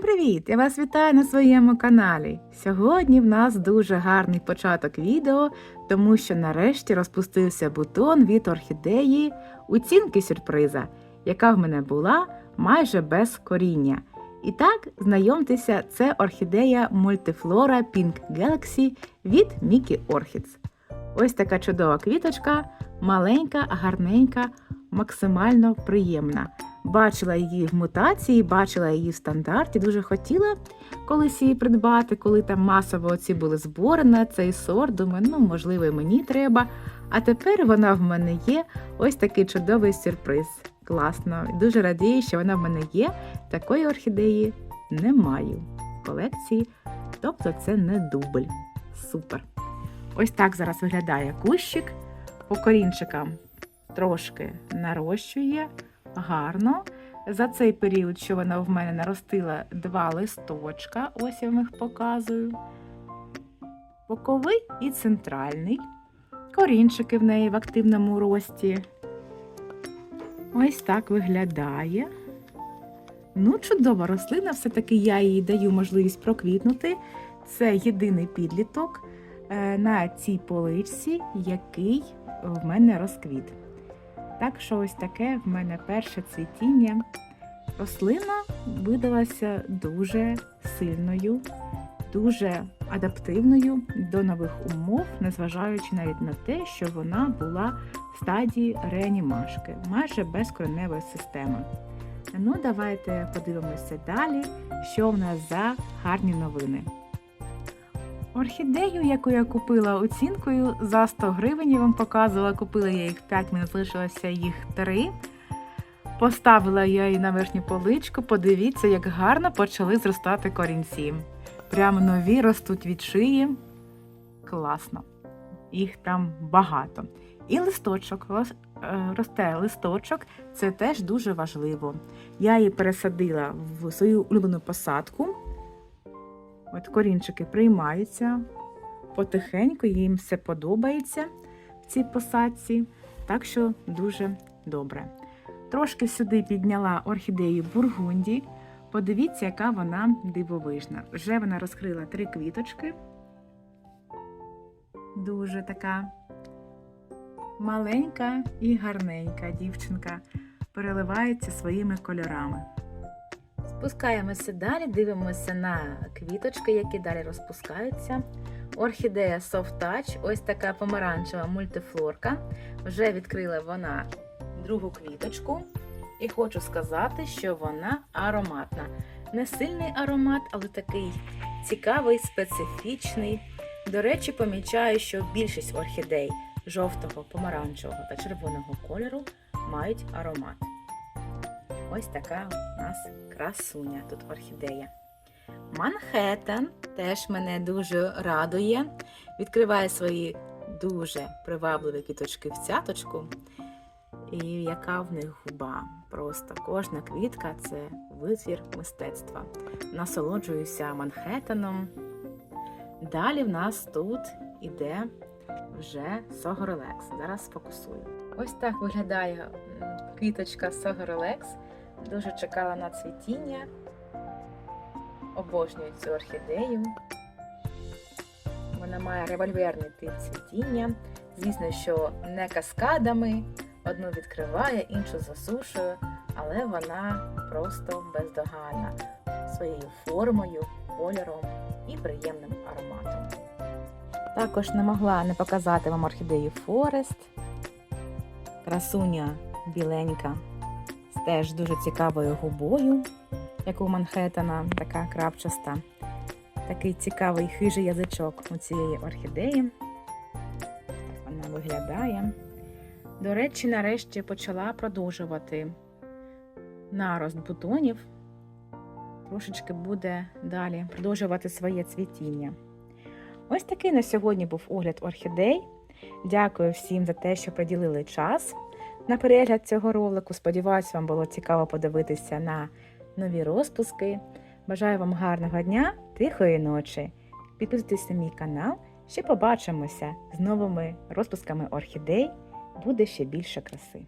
Всім привіт! Я вас вітаю на своєму каналі. Сьогодні в нас дуже гарний початок відео, тому що нарешті розпустився бутон від орхідеї оцінки сюрприза, яка в мене була майже без коріння. І так, знайомтеся, це орхідея Multiflora Pink Galaxy від Mickey Orchids. Ось така чудова квіточка, маленька, гарненька, максимально приємна. Бачила її в мутації, бачила її в стандарті, дуже хотіла колись її придбати, коли там масово ці були збори на цей сорт. Думаю, ну можливо, і мені треба. А тепер вона в мене є. Ось такий чудовий сюрприз. Класно. Дуже радію, що вона в мене є. Такої орхідеї не маю в колекції. Тобто це не дубль. Супер. Ось так зараз виглядає кущик. По корінчикам трошки нарощує гарно. За цей період, що вона в мене наростила два листочка, ось я вам їх показую. Боковий і центральний. Корінчики в неї в активному рості. Ось так виглядає. Ну, чудова рослина, все-таки я їй даю можливість проквітнути. Це єдиний підліток е, на цій поличці, який в мене розквіт. Так що ось таке в мене перше цвітіння. Рослина видалася дуже сильною, дуже адаптивною до нових умов, незважаючи навіть на те, що вона була в стадії реанімашки, майже без кореневої системи. Ну, давайте подивимося далі, що в нас за гарні новини. Орхідею, яку я купила оцінкою за 100 гривень, я вам показувала, купила я їх 5 минут, лишилося їх 3. Поставила я її на верхню поличку. Подивіться, як гарно почали зростати корінці. Прямо нові ростуть від шиї. Класно. Їх там багато. І листочок е, росте листочок, це теж дуже важливо. Я її пересадила в свою улюблену посадку. От корінчики приймаються потихеньку, їм все подобається в цій посадці, так що дуже добре. Трошки сюди підняла орхідею Бургунді. Подивіться, яка вона дивовижна. Вже вона розкрила три квіточки. Дуже така маленька і гарненька дівчинка переливається своїми кольорами. Спускаємося далі, дивимося на квіточки, які далі розпускаються. Орхідея Soft Touch, ось така помаранчева мультифлорка. Вже відкрила вона другу квіточку. І хочу сказати, що вона ароматна. Не сильний аромат, але такий цікавий, специфічний. До речі, помічаю, що більшість орхідей жовтого, помаранчевого та червоного кольору мають аромат. Ось така у нас красуня тут орхідея. Манхеттен теж мене дуже радує. Відкриває свої дуже привабливі квіточки в цяточку. І яка в них губа. Просто кожна квітка це витвір мистецтва. Насолоджуюся Манхеттеном. Далі в нас тут іде вже Согорелекс. Зараз сфокусую. Ось так виглядає квіточка Согорелекс. Дуже чекала на цвітіння. Обожнюю цю орхідею. Вона має револьверний тип цвітіння. Звісно, що не каскадами. Одну відкриває, іншу засушує, але вона просто бездоганна своєю формою, кольором і приємним ароматом. Також не могла не показати вам орхідею Форест. Красуня біленька теж дуже цікавою губою, як у Манхеттена, така крапчаста. Такий цікавий хижий язичок у цієї орхідеї. Так вона виглядає. До речі, нарешті почала продовжувати нарост бутонів. Трошечки буде далі продовжувати своє цвітіння. Ось такий на сьогодні був огляд орхідей. Дякую всім за те, що приділили час на перегляд цього ролику. Сподіваюсь, вам було цікаво подивитися на нові розпуски. Бажаю вам гарного дня, тихої ночі. Підписуйтесь на мій канал, ще побачимося з новими розпусками орхідей. Буде ще більше краси.